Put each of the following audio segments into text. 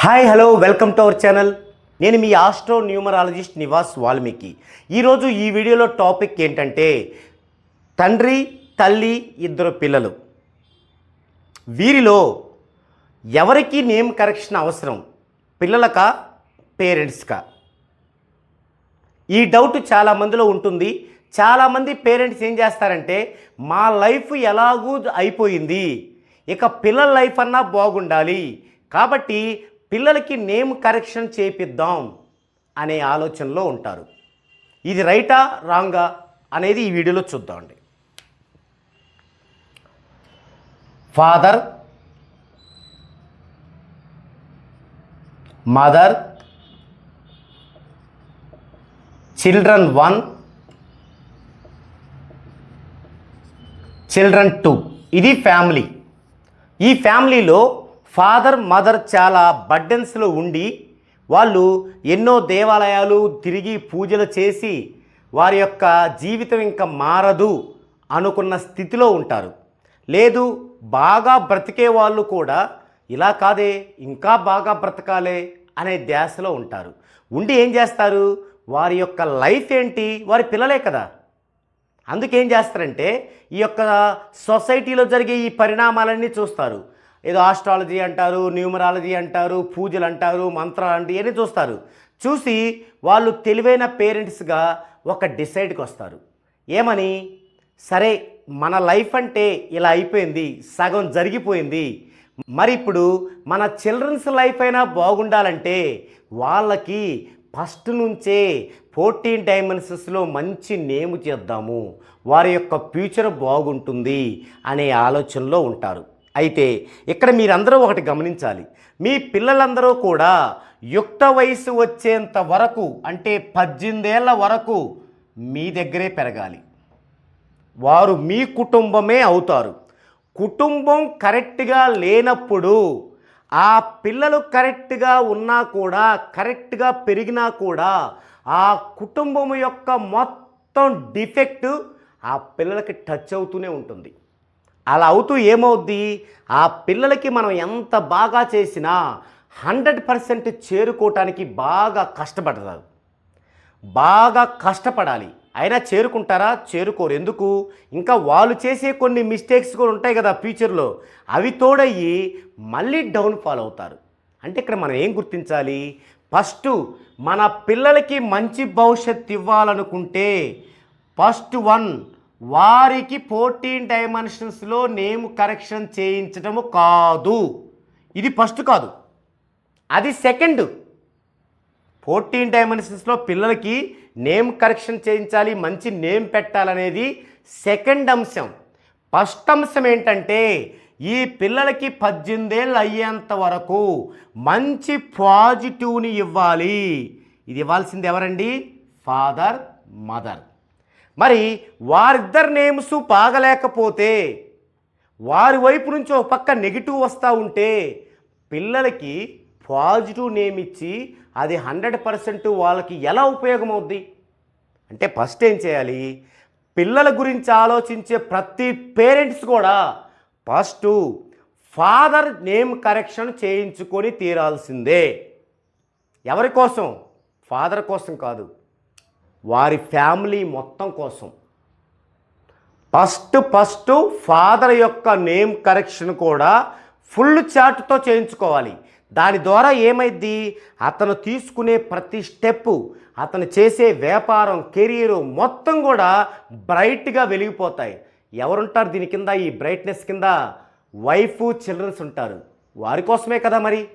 Hi hello welcome to our channel. నేను మీ astro numerologist Nivas Valmiki. ఈరోజు ఈ వీడియోలో టాపిక్ ఏంటంటే తండ్రి తల్లి ఇద్దరు పిల్లలు. వీరిలో ఎవరికి నేమ్ కరెక్షన్ అవసరం? పిల్లలకా పేరెంట్స్కా? ఈ డౌట్ చాలా మందిలో ఉంటుంది. చాలామంది పేరెంట్స్ ఏం చేస్తారంటే మా లైఫ్ ఎలాగూ అయిపోయింది. ఇక పిల్లల లైఫ్ అన్నా బాగుండాలి. కాబట్టి పిల్లలకి నేమ్ కరెక్షన్ చేపిద్దాం అనే ఆలోచనలో ఉంటారు. ఇది రైటా రాంగా అనేది ఈ వీడియోలో చూద్దామండి father mother children one children two ఇది ఫ్యామిలీ ఈ ఫ్యామిలీలో ఫాదర్ మదర్ చాలా బర్డెన్స్లో ఉండి వాళ్ళు ఎన్నో దేవాలయాలు తిరిగి పూజలు చేసి వారి యొక్క జీవితం ఇంకా మారదు అనుకున్న స్థితిలో ఉంటారు. లేదు బాగా బ్రతికే వాళ్ళు కూడా ఇలా కాదే ఇంకా బాగా బ్రతకాలే అనే ధ్యాసలో ఉంటారు. ఉండి ఏం చేస్తారు? వారి యొక్క లైఫ్ ఏంటి? వారి పిల్లలే కదా. అందుకేం చేస్తారంటే ఈ యొక్క సొసైటీలో జరిగే ఈ పరిణామాలన్నీ చూస్తారు. ఏదో ఆస్ట్రాలజీ అంటారు న్యూమరాలజీ అంటారు పూజలు అంటారు మంత్రాలు అంటే ఇవన్నీ చూస్తారు. చూసి వాళ్ళు తెలివైన పేరెంట్స్గా ఒక డిసైడ్కి వస్తారు. ఏమని? సరే మన లైఫ్ అంటే ఇలా అయిపోయింది సగం జరిగిపోయింది. మరి ఇప్పుడు మన చిల్డ్రన్స్ లైఫ్ అయినా బాగుండాలంటే వాళ్ళకి ఫస్ట్ నుంచే ఫోర్టీన్ డైమెన్షన్స్లో మంచి నేమ్ చేద్దాము. వారి యొక్క ఫ్యూచర్ బాగుంటుంది అనే ఆలోచనలో ఉంటారు. అయితే ఇక్కడ మీరందరూ ఒకటి గమనించాలి. మీ పిల్లలందరూ కూడా యుక్త వయసు వచ్చేంత వరకు అంటే పద్దెనిమిదేళ్ళ వరకు మీ దగ్గరే పెరగాలి. వారు మీ కుటుంబమే అవుతారు. కుటుంబం కరెక్ట్గా లేనప్పుడు ఆ పిల్లలు కరెక్ట్గా ఉన్నా కూడా కరెక్ట్గా పెరిగినా కూడా ఆ కుటుంబం యొక్క మొత్తం డిఫెక్ట్ ఆ పిల్లలకి టచ్ అవుతూనే ఉంటుంది. అలా అవుతూ ఏమవుద్ది? ఆ పిల్లలకి మనం ఎంత బాగా చేసినా హండ్రెడ్ పర్సెంట్ చేరుకోవటానికి బాగా కష్టపడతారు బాగా కష్టపడాలి. అయినా చేరుకుంటారా? చేరుకోరు. ఎందుకు? ఇంకా వాళ్ళు చేసే కొన్ని మిస్టేక్స్ కూడా ఉంటాయి కదా ఫ్యూచర్లో. అవి తోడయ్యి మళ్ళీ డౌన్ఫాల్ అవుతారు. అంటే ఇక్కడ మనం ఏం గుర్తించాలి? ఫస్ట్ మన పిల్లలకి మంచి భవిష్యత్తు ఇవ్వాలనుకుంటే ఫస్ట్ వన్ వారికి ఫోర్టీన్ డైమెన్షన్స్లో నేమ్ కరెక్షన్ చేయించడము కాదు. ఇది ఫస్ట్ కాదు. అది సెకండ్. ఫోర్టీన్ డైమెన్షన్స్లో పిల్లలకి నేమ్ కరెక్షన్ చేయించాలి మంచి నేమ్ పెట్టాలనేది సెకండ్ అంశం. ఫస్ట్ అంశం ఏంటంటే ఈ పిల్లలకి పద్దెనిమిదేళ్ళు అయ్యేంత వరకు మంచి పాజిటివ్ని ఇవ్వాలి. ఇది ఇవ్వాల్సింది ఎవరండి? Father mother. మరి వారిద్దరి నేమ్స్ పాగలేకపోతే వారి వైపు నుంచి ఒక పక్క నెగిటివ్ వస్తూ ఉంటే పిల్లలకి పాజిటివ్ నేమ్ ఇచ్చి అది హండ్రెడ్ పర్సెంట్ వాళ్ళకి ఎలా ఉపయోగం అవుద్ది అంటే ఫస్ట్ ఏం చేయాలి? పిల్లల గురించి ఆలోచించే ప్రతి పేరెంట్స్ కూడా ఫస్ట్ ఫాదర్ నేమ్ కరెక్షన్ చేయించుకొని తీరాల్సిందే. ఎవరి కోసం? ఫాదర్ కోసం కాదు. వారి ఫ్యామిలీ మొత్తం కోసం. ఫస్ట్ ఫస్ట్ ఫాదర్ యొక్క నేమ్ కరెక్షన్ కూడా ఫుల్ చార్ట్తో చేయించుకోవాలి. దాని ద్వారా ఏమైద్ది? అతను తీసుకునే ప్రతి స్టెప్ అతను చేసే వ్యాపారం కెరీరు మొత్తం కూడా బ్రైట్గా వెలిగిపోతాయి. ఎవరుంటారు దీని కింద? ఈ బ్రైట్నెస్ కింద వైఫ్ చిల్డ్రన్స్ ఉంటారు. వారి కోసమే కదా మరి?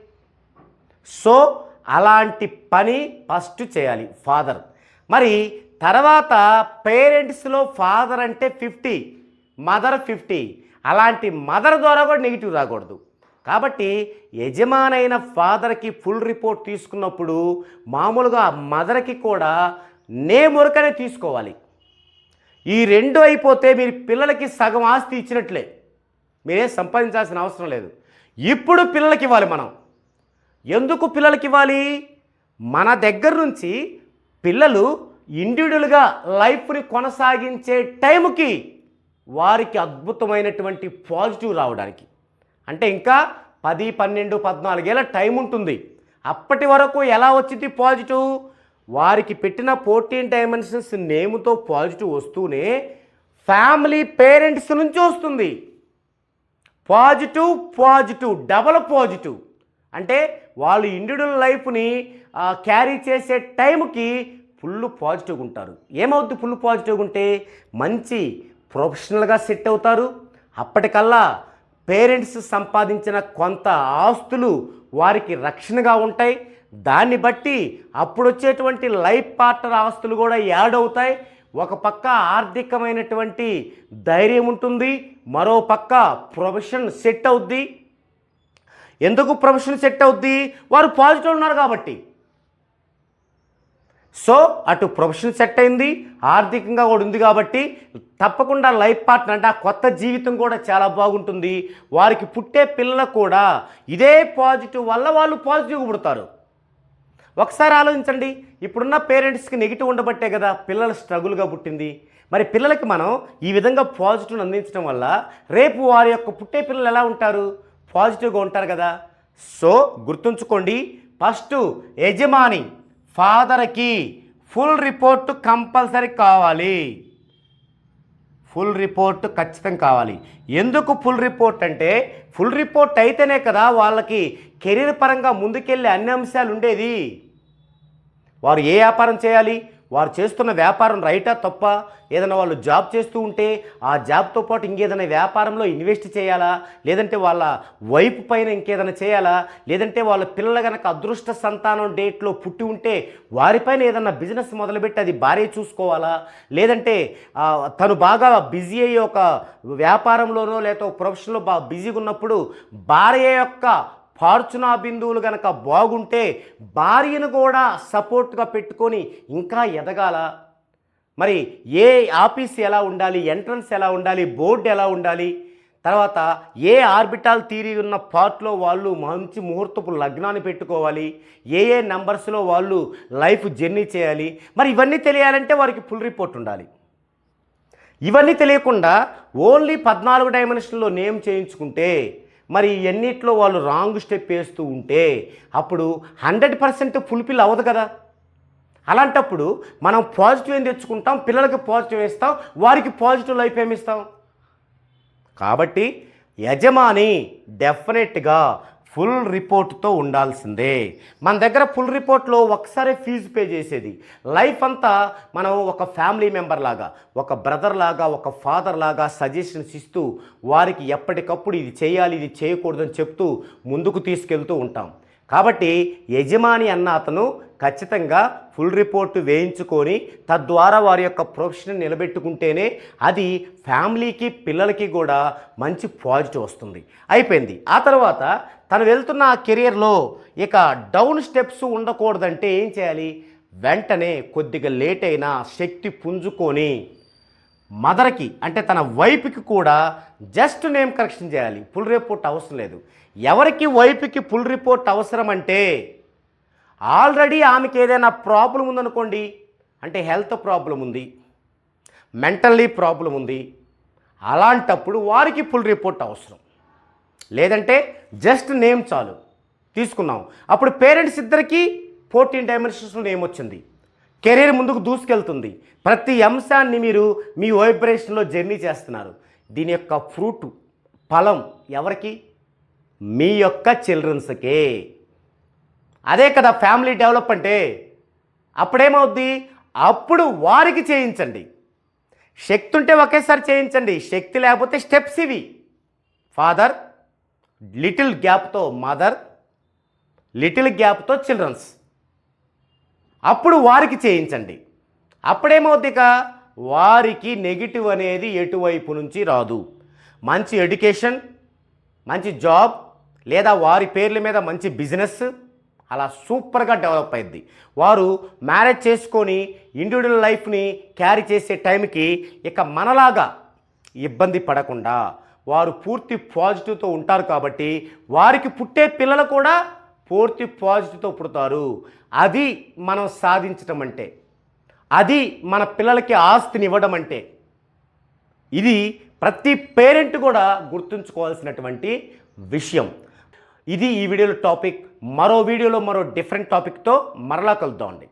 సో అలాంటి పని ఫస్ట్ చేయాలి ఫాదర్. మరి తర్వాత పేరెంట్స్లో ఫాదర్ అంటే ఫిఫ్టీ మదర్ ఫిఫ్టీ. అలాంటి మదర్ ద్వారా కూడా నెగిటివ్ రాకూడదు. కాబట్టి యజమానైన ఫాదర్కి ఫుల్ రిపోర్ట్ తీసుకున్నప్పుడు మామూలుగా మదర్కి కూడా నేమురకనే తీసుకోవాలి. ఈ రెండు అయిపోతే మీరు పిల్లలకి సగం ఆస్తి ఇచ్చినట్లే. మీరేం సంపాదించాల్సిన అవసరం లేదు. ఇప్పుడు పిల్లలకి ఇవ్వాలి మనం. ఎందుకు పిల్లలకి ఇవ్వాలి? మన దగ్గర నుంచి పిల్లలు ఇండివిజువల్గా లైఫ్ని కొనసాగించే టైంకి వారికి అద్భుతమైనటువంటి పాజిటివ్ రావడానికి. అంటే ఇంకా పది పన్నెండు పద్నాలుగేళ్ళ టైం ఉంటుంది అప్పటి వరకు ఎలా వచ్చింది పాజిటివ్? వారికి పెట్టిన ఫోర్టీన్ డైమెన్షన్స్ నేమ్తో పాజిటివ్ వస్తూనే ఫ్యామిలీ పేరెంట్స్ నుంచి వస్తుంది. Positive positive double positive. అంటే వాళ్ళు ఇండివిజువల్ లైఫ్ని క్యారీ చేసే టైంకి ఫుల్ పాజిటివ్గా ఉంటారు. ఏమవుద్ది ఫుల్ పాజిటివ్గా ఉంటే మంచి ప్రొఫెషనల్గా సెట్ అవుతారు. అప్పటికల్లా పేరెంట్స్ సంపాదించిన కొంత ఆస్తులు వారికి రక్షణగా ఉంటాయి. దాన్ని బట్టి అప్పుడు వచ్చేటువంటి లైఫ్ పార్ట్నర్ ఆస్తులు కూడా యాడ్ అవుతాయి. ఒక పక్క ఆర్థికమైనటువంటి ధైర్యం ఉంటుంది. మరో పక్క ప్రొఫెషన్ సెట్ అవుద్ది. ఎందుకు ప్రొఫెషన్ సెట్ అవుద్ది? వారు పాజిటివ్ ఉన్నారు కాబట్టి. సో అటు ప్రొఫెషన్ సెట్ అయింది ఆర్థికంగా కూడా ఉంది కాబట్టి తప్పకుండా లైఫ్ పార్ట్నర్ అంటే ఆ కొత్త జీవితం కూడా చాలా బాగుంటుంది. వారికి పుట్టే పిల్లలకు కూడా ఇదే పాజిటివ్ వల్ల వాళ్ళు పాజిటివ్ పుడతారు. ఒకసారి ఆలోచించండి ఇప్పుడున్న పేరెంట్స్కి నెగిటివ్ ఉండబట్టే కదా పిల్లల స్ట్రగుల్గా పుట్టింది. మరి పిల్లలకి మనం ఈ విధంగా పాజిటివ్ని అందించడం వల్ల రేపు వారి యొక్క పుట్టే పిల్లలు ఎలా ఉంటారు? పాజిటివ్గా ఉంటారు కదా. సో గుర్తుంచుకోండి ఫస్ట్ యజమాని ఫాదర్కి ఫుల్ రిపోర్ట్ కంపల్సరీ కావాలి. ఫుల్ రిపోర్ట్ ఖచ్చితంగా కావాలి. ఎందుకు ఫుల్ రిపోర్ట్ అంటే ఫుల్ రిపోర్ట్ అయితేనే కదా వాళ్ళకి కెరీర్ పరంగా ముందుకెళ్ళే అన్ని అంశాలు ఉండేది. వారు ఏ వ్యాపారం చేయాలి? వారు చేస్తున్న వ్యాపారం రైటా తప్ప? ఏదైనా వాళ్ళు జాబ్ చేస్తూ ఉంటే ఆ జాబ్తో పాటు ఇంకేదైనా వ్యాపారంలో ఇన్వెస్ట్ చేయాలా? లేదంటే వాళ్ళ వైపు పైన ఇంకేదైనా చేయాలా? లేదంటే వాళ్ళ పిల్లలు కనుక అదృష్ట సంతానం డేట్లో పుట్టి ఉంటే వారిపైన ఏదైనా బిజినెస్ మొదలుపెట్టి అది భార్య చూసుకోవాలా? లేదంటే తను బాగా బిజీ అయ్యి ఒక వ్యాపారంలోనో లేకపోతే ప్రొఫెషన్లో బాగా బిజీగా ఉన్నప్పుడు భార్య యొక్క ఫార్చునా బిందువులు కనుక బాగుంటే భార్యను కూడా సపోర్ట్గా పెట్టుకొని ఇంకా ఎదగాల? మరి ఏ ఆఫీస్ ఎలా ఉండాలి? ఎంట్రన్స్ ఎలా ఉండాలి? బోర్డు ఎలా ఉండాలి? తర్వాత ఏ ఆర్బిటాల్ థీరీ ఉన్న పార్ట్లో వాళ్ళు మంచి ముహూర్తపు లగ్నాన్ని పెట్టుకోవాలి? ఏ ఏ నెంబర్స్లో వాళ్ళు లైఫ్ జర్నీ చేయాలి? మరి ఇవన్నీ తెలియాలంటే వారికి ఫుల్ రిపోర్ట్ ఉండాలి. ఇవన్నీ తెలియకుండా ఓన్లీ పద్నాలుగు డైమెన్షన్లో నేమ్ చేయించుకుంటే మరి ఎన్నిట్లో వాళ్ళు రాంగ్ స్టెప్ వేస్తూ ఉంటే అప్పుడు హండ్రెడ్ పర్సెంట్ ఫుల్ఫిల్ అవ్వదు కదా. అలాంటప్పుడు మనం పాజిటివ్ ఏం తెచ్చుకుంటాం? పిల్లలకి పాజిటివ్ ఇస్తాం వారికి పాజిటివ్ లైఫ్ ఏమి ఇస్తాం? కాబట్టి యజమాని డెఫినెట్గా ఫుల్ రిపోర్ట్తో ఉండాల్సిందే. మన దగ్గర ఫుల్ రిపోర్ట్లో ఒకసారి ఫీజు పే చేసేది. లైఫ్ అంతా మనం ఒక ఫ్యామిలీ మెంబర్ లాగా ఒక బ్రదర్ లాగా ఒక ఫాదర్ లాగా సజెషన్స్ ఇస్తూ వారికి ఎప్పటికప్పుడు ఇది చేయాలి ఇది చేయకూడదని చెప్తూ ముందుకు తీసుకెళ్తూ ఉంటాం. కాబట్టి యజమాని అన్న అతను ఖచ్చితంగా ఫుల్ రిపోర్టు వేయించుకొని తద్వారా వారి యొక్క ప్రొఫెషన్ నిలబెట్టుకుంటేనే అది ఫ్యామిలీకి పిల్లలకి కూడా మంచి పాజిటివ్ వస్తుంది. అయిపోయింది. ఆ తర్వాత తను వెళ్తున్న ఆ కెరియర్లో ఇక డౌన్ స్టెప్స్ ఉండకూడదంటే ఏం చేయాలి? వెంటనే కొద్దిగా లేట్ అయినా శక్తి పుంజుకొని మదర్కి అంటే తన వైపుకి కూడా జస్ట్ నేమ్ కరెక్షన్ చేయాలి. ఫుల్ రిపోర్ట్ అవసరం లేదు. ఎవరికి వైపుకి ఫుల్ రిపోర్ట్ అవసరం అంటే ఆల్రెడీ ఆమెకి ఏదైనా ప్రాబ్లం ఉందనుకోండి అంటే హెల్త్ ప్రాబ్లం ఉంది మెంటల్లీ ప్రాబ్లం ఉంది అలాంటప్పుడు వారికి ఫుల్ రిపోర్ట్ అవసరం. లేదంటే జస్ట్ నేమ్ చాలు. తీసుకున్నాం. అప్పుడు పేరెంట్స్ ఇద్దరికీ ఫోర్టీన్ డైమెన్షన్స్ నేమ్ వచ్చింది. కెరీర్ ముందుకు దూసుకెళ్తుంది. ప్రతి అంశాన్ని మీరు మీ వైబ్రేషన్లో జర్నీ చేస్తున్నారు. దీని యొక్క ఫ్రూట్ ఫలం ఎవరికి? మీ యొక్క చిల్డ్రన్స్కే. అదే కదా ఫ్యామిలీ డెవలప్ అంటే. అప్పుడేమవుద్ది? అప్పుడు వారికి చేయించండి. శక్తి ఉంటే ఒకేసారి చేయించండి. శక్తి లేకపోతే స్టెప్స్ ఇవి. ఫాదర్ లిటిల్ గ్యాప్తో మదర్ లిటిల్ గ్యాప్తో చిల్డ్రన్స్. అప్పుడు వారికి చేయించండి. అప్పుడేమవుద్ది వారికి నెగిటివ్ అనేది ఎటువైపు నుంచి రాదు. మంచి ఎడ్యుకేషన్ మంచి జాబ్ లేదా వారి పేర్ల మీద మంచి బిజినెస్ అలా సూపర్గా డెవలప్ అయింది వారు మ్యారేజ్ చేసుకొని ఇండివిజువల్ లైఫ్ని క్యారీ చేసే టైంకి ఇక మనలాగా ఇబ్బంది పడకుండా వారు పూర్తి పాజిటివ్తో ఉంటారు కాబట్టి వారికి పుట్టే పిల్లలు కూడా పూర్తి పాజిటివ్తో పుడతారు. అది మనం సాధించటం అంటే అది మన పిల్లలకి ఆస్తిని ఇవ్వడం అంటే ఇది ప్రతి పేరెంట్ కూడా గుర్తుంచుకోవాల్సినటువంటి విషయం. ఇది ఈ వీడియోలో టాపిక్. మరో వీడియోలో మరో డిఫరెంట్ టాపిక్తో మరలా కలుద్దామండి